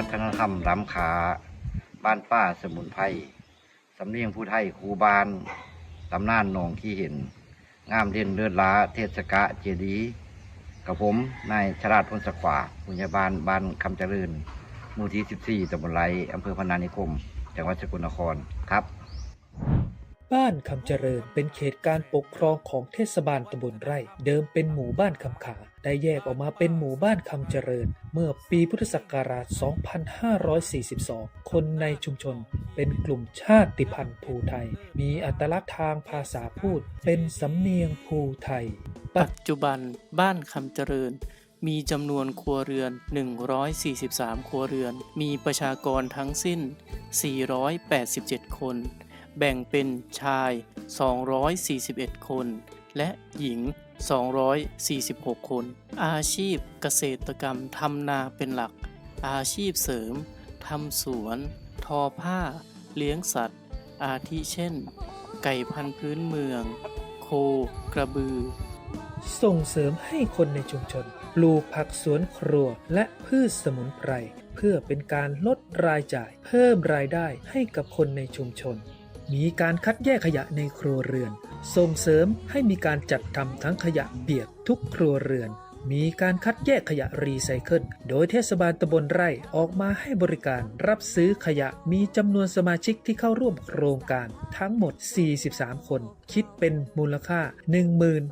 วัฒนธรรมล้ำคาบ้านป้าสมุนไพรสำเนียงผู้ไทยครูบานตำนานหนองขี้เห็น งามเด่นเลือดล้า เทศกะเจดีย์กับผมนายชราชพลสขวาปุญญาบานบ้านคำเจริญ หมู่ที่ 14ตำบลไรอำเภอพนานิคม จังหวัดสกลนครครับ บ้านคำเจริญเป็นเขตการปกครองของเทศบาลตำบลไร่ เดิมเป็นหมู่บ้านคำขา ได้แยกออกมาเป็นหมู่บ้านคำเจริญ เมื่อปีพุทธศักราช 2542 คนในชุมชนเป็นกลุ่มชาติพันธุ์ภูไทย มีอัตลักษณ์ทางภาษาพูดเป็นสำเนียงภูไทย ปัจจุบันบ้านคำเจริญมีจำนวนครัวเรือน 143 ครัวเรือน มีประชากรทั้งสิ้น 487 คน แบ่งเป็นชาย 241 คน และหญิง 246 คน อาชีพเกษตรกรรมทำนาเป็นหลัก อาชีพเสริมทำสวน ทอผ้า เลี้ยงสัตว์ อาทิเช่น ไก่พันธุ์พื้นเมือง โค กระบือ ส่งเสริมให้คนในชุมชนปลูกผักสวนครัวและพืชสมุนไพร เพื่อเป็นการลดรายจ่ายเพิ่มรายได้ให้กับคนในชุมชน มีการคัดแยกขยะในครัวเรือน ส่งเสริมให้มีการจัดทำทั้งขยะเปียกทุกครัวเรือน มีการคัดแยกขยะรีไซเคิล โดยเทศบาลตำบลไร่ออกมาให้บริการรับซื้อขยะมีจำนวนสมาชิกที่เข้าร่วมโครงการทั้งหมด 43 คน คิดเป็นมูลค่า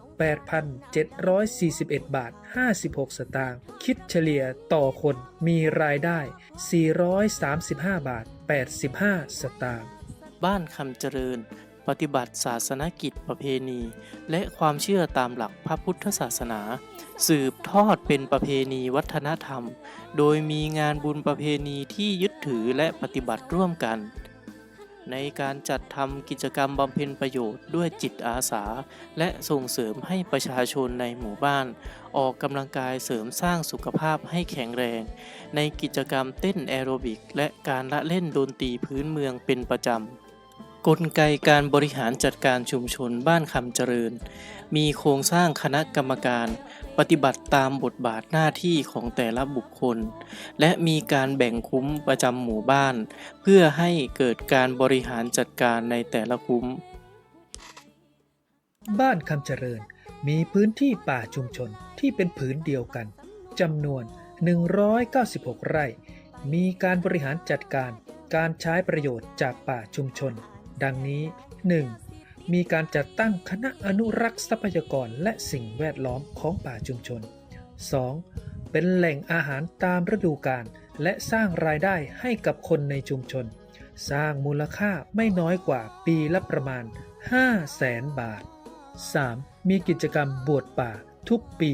18,741 บาท 56 สตางค์ คิดเฉลี่ยต่อคนมีรายได้ 435 บาท 85 สตางค์ บ้านคำเจริญ ปฏิบัติศาสนกิจประเพณี และความเชื่อตามหลักพระพุทธศาสนา สืบทอดเป็นประเพณีวัฒนธรรม โดยมีงานบุญประเพณีที่ยึดถือและปฏิบัติร่วมกัน ในการจัดทำกิจกรรมบำเพ็ญประโยชน์ด้วยจิตอาสา และส่งเสริมให้ประชาชนในหมู่บ้าน ออกกำลังกายเสริมสร้างสุขภาพให้แข็งแรง ในกิจกรรมเต้นแอโรบิก และการละเล่นดนตรีพื้นเมืองเป็นประจำ กลไกการบริหารจัดการชุมชนบ้านคำเจริญ มีโครงสร้างคณะกรรมการ ปฏิบัติตามบทบาทหน้าที่ของแต่ละบุคคล และมีการแบ่งคุ้มประจำหมู่บ้าน เพื่อให้เกิดการบริหารจัดการในแต่ละคุ้ม บ้านคำเจริญ มีพื้นที่ป่าชุมชนที่เป็นผืนเดียวกันจำนวน 196 ไร่ มีการบริหารจัดการการใช้ประโยชน์จากป่าชุมชน ดังนี้ 1. มีการจัดตั้งคณะอนุรักษ์ทรัพยากรและสิ่งแวดล้อมของป่าชุมชน 2. เป็นแหล่งอาหารตามฤดูกาลและสร้างรายได้ให้กับคนในชุมชน สร้างมูลค่าไม่น้อยกว่าปีละประมาณ5แสนบาท 3. มีกิจกรรมบวชป่าทุกปี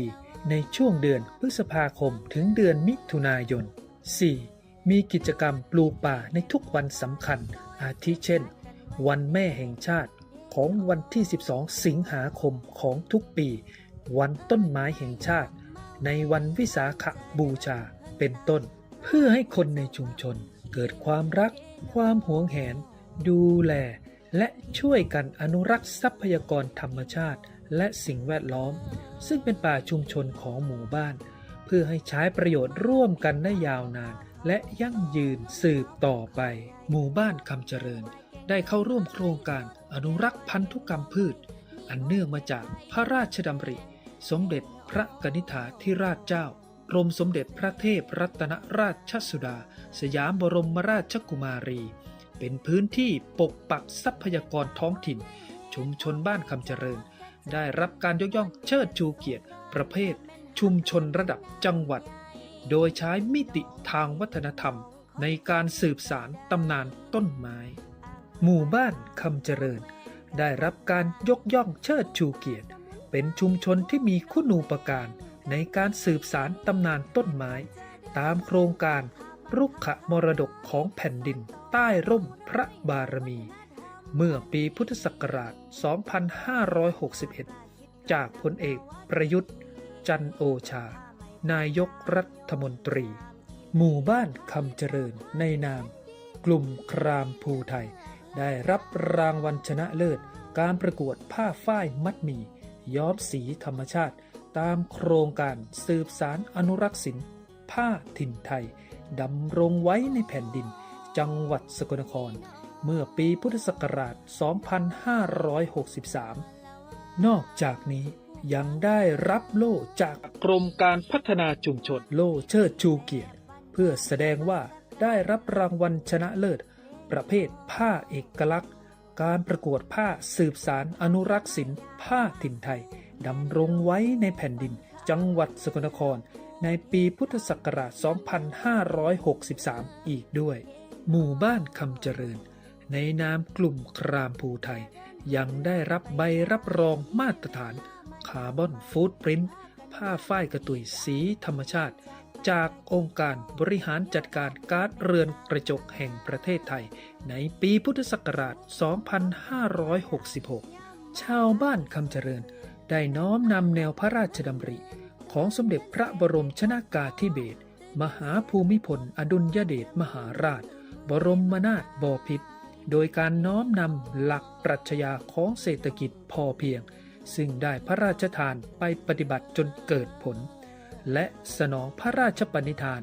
ในช่วงเดือนพฤษภาคมถึงเดือนมิถุนายน 4. มีกิจกรรมปลูกป่าในทุกวันสำคัญ อาทิเช่น วันแม่แห่งชาติของวันที่ 12 สิงหาคมของทุกปี วันต้นไม้แห่งชาติ ในวันวิสาขบูชาเป็นต้น เพื่อให้คนในชุมชนเกิดความรัก ความหวงแหน ดูแล และช่วยกันอนุรักษ์ทรัพยากรธรรมชาติ และสิ่งแวดล้อม ซึ่งเป็นป่าชุมชนของหมู่บ้าน เพื่อให้ใช้ประโยชน์ร่วมกันได้ยาวนาน และยั่งยืนสืบต่อไป หมู่บ้านคำเจริญ ได้เข้าร่วมโครงการอนุรักษ์พันธุกรรมพืช อันเนื่องมาจากพระราชดำริ สมเด็จพระกนิษฐาธิราชเจ้ากรมสมเด็จพระเทพรัตนราชสุดา สยามบรมราชกุมารี เป็นพื้นที่ปกปักทรัพยากรท้องถิ่น ชุมชนบ้านคำเจริญ ได้รับการยกย่องเชิดชูเกียรติ ประเภท ชุมชนระดับจังหวัด โดยใช้มิติทางวัฒนธรรม ในการสืบสารตำนานต้นไม้ หมู่บ้านคำเจริญ ได้รับการยกย่องเชิดชูเกียรติ เป็นชุมชนที่มีคุณูปการในการสืบสารตำนานต้นไม้ ตามโครงการรุกขมรดกของแผ่นดินใต้ร่มพระบารมี เมื่อปีพุทธศักราช 2561 จากพลเอกประยุทธ์ จันโอชา นายกรัฐมนตรี หมู่บ้านคำเจริญในนาม กลุ่มครามภูไทย ได้รับรางวัลชนะเลิศ การประกวดผ้าฝ้ายมัดหมี่ ย้อมสีธรรมชาติ ตามโครงการสืบสารอนุรักษ์ศิลป์ผ้าถิ่นไทย ดำรงไว้ในแผ่นดิน จังหวัดสกลนคร เมื่อปีพุทธศักราช 2563 นอกจากนี้ยังได้รับโล่จากกรมการพัฒนาชุมชนโล่เชิดชูเกียรติ เพื่อแสดงว่าได้รับรางวัลชนะเลิศ ประเภทผ้าเอกลักษณ์ การประกวดผ้าสืบสารอนุรักษ์ศิลป์ผ้าถิ่นไทยดำรงไว้ในแผ่นดิน จังหวัดสกลนคร ในปีพุทธศักราช 2563 อีกด้วย หมู่บ้านคำเจริญ ในนามกลุ่มครามภูไทย ยังได้รับใบรับรองมาตรฐาน คาร์บอนฟูดปรินท์ผ้าฝ้ายกระตุยสีธรรมชาติ จากองค์การบริหารจัดการการ์ดเรือนกระจกแห่งประเทศไทย ในปีพุทธศักราช 2566 ชาวบ้านคำเจริญ ได้น้อมนำแนวพระราชดำริ ของสมเด็จพระบรมชนากาธิเบศรมหาภูมิพล อดุลยเดชมหาราช บรมนาถบพิตรโดยการน้อมนำหลักปรัชญาของเศรษฐกิจพอเพียง ซึ่งได้พระราชทานไปปฏิบัติจนเกิดผล และสนองพระราชปณิธาน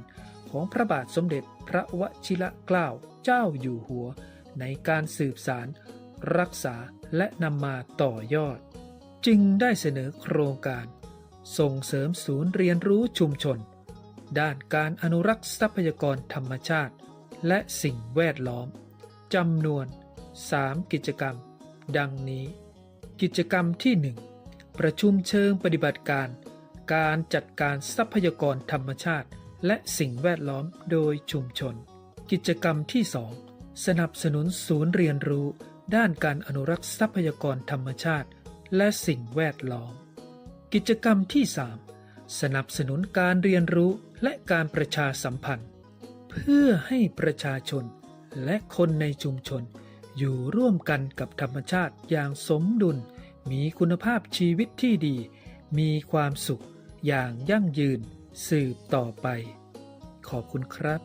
ของพระบาทสมเด็จพระวชิรเกล้าเจ้าอยู่หัว ในการสืบสาร รักษาและนำมาต่อยอด จึงได้เสนอโครงการ ส่งเสริมศูนย์เรียนรู้ชุมชน ด้านการอนุรักษ์ทรัพยากรธรรมชาติ และสิ่งแวดล้อมจำนวน 3 กิจกรรม ดังนี้ กิจกรรมที่ 1 ประชุมเชิงปฏิบัติการ การจัดการทรัพยากรธรรมชาติ และสิ่งแวดล้อมโดยชุมชน กิจกรรมที่ 2 สนับสนุนศูนย์เรียนรู้ ด้านการอนุรักษ์ทรัพยากรธรรมชาติ และสิ่งแวดล้อม กิจกรรมที่ 3 สนับสนุนการเรียนรู้และการประชาสัมพันธ์ เพื่อให้ประชาชนและคนในชุมชน อยู่ร่วมกันกับธรรมชาติอย่างสมดุล มีคุณภาพชีวิตที่ดี มีความสุข อย่างยั่งยืนสืบต่อไป ขอบคุณครับ